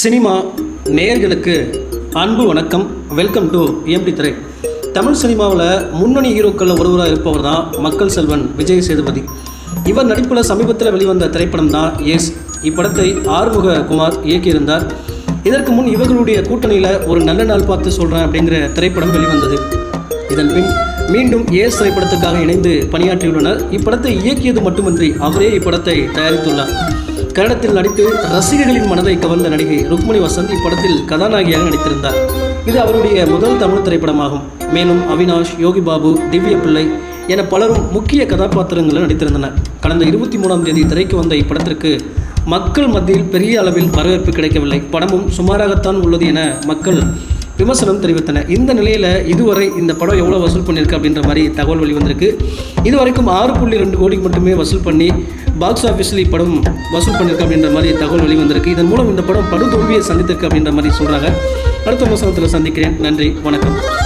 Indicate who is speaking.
Speaker 1: Cinema நேயர்களுக்கு அன்பு வணக்கம். வெல்கம் டு எம்டி திரை தமிழ் சினிமாவில் முன்னணி ஹீரோக்களில் ஒருவராக இருப்பவர் தான் மக்கள் செல்வன் விஜய் சேதுபதி. இவர் நடிப்பில் சமீபத்தில் வெளிவந்த திரைப்படம் தான் எஸ் இப்படத்தை ஆறுமுக குமார் இயக்கியிருந்தார். இதற்கு முன் இவர்களுடைய கூட்டணியில் ஒரு நல்ல நாள் பார்த்து சொல்கிறேன் அப்படிங்கிற திரைப்படம் வெளிவந்தது. இதன் பின் மீண்டும் ஏஸ் திரைப்படத்துக்காக இணைந்து பணியாற்றியுள்ளனர். இப்படத்தை இயக்கியது மட்டுமின்றி அவரே இப்படத்தை தயாரித்துள்ளார். கன்னடத்தில் நடித்து ரசிகர்களின் மனதை கவர்ந்த நடிகை ருக்மணி வசந்த் இப்படத்தில் கதாநாயகியாக நடித்திருந்தார். இது அவருடைய முதல் தமிழ் திரைப்படமாகும். மேலும் அவினாஷ் யோகி பாபு திவ்ய பிள்ளை என பலரும் முக்கிய கதாபாத்திரங்களில் நடித்திருந்தனர். கடந்த இருபத்தி மூணாம் தேதி திரைக்கு வந்த இப்படத்திற்கு மக்கள் மத்தியில் பெரிய அளவில் வரவேற்பு கிடைக்கவில்லை. படமும் சுமாராகத்தான் உள்ளது என மக்கள் விமர்சனம் தெரிவித்தன. இந்த நிலையில் இதுவரை இந்த படம் எவ்வளோ வசூல் பண்ணியிருக்கு அப்படின்ற மாதிரி தகவல் வெளிவந்திருக்கு இதுவரைக்கும் ஆறு புள்ளி ரெண்டு கோடிக்கு மட்டுமே வசூல் பண்ணி பாக்ஸ் ஆஃபீஸில் இப்படம் வசூல் பண்ணியிருக்கு அப்படின்ற மாதிரி தகவல் வெளிவந்திருக்கு இதன் மூலம் இந்த படம் படுதோல்வியை சந்தித்திருக்கு அப்படின்ற மாதிரி சொல்கிறாங்க அடுத்த விமர்சனத்தில் சந்திக்கிறேன். நன்றி. வணக்கம்.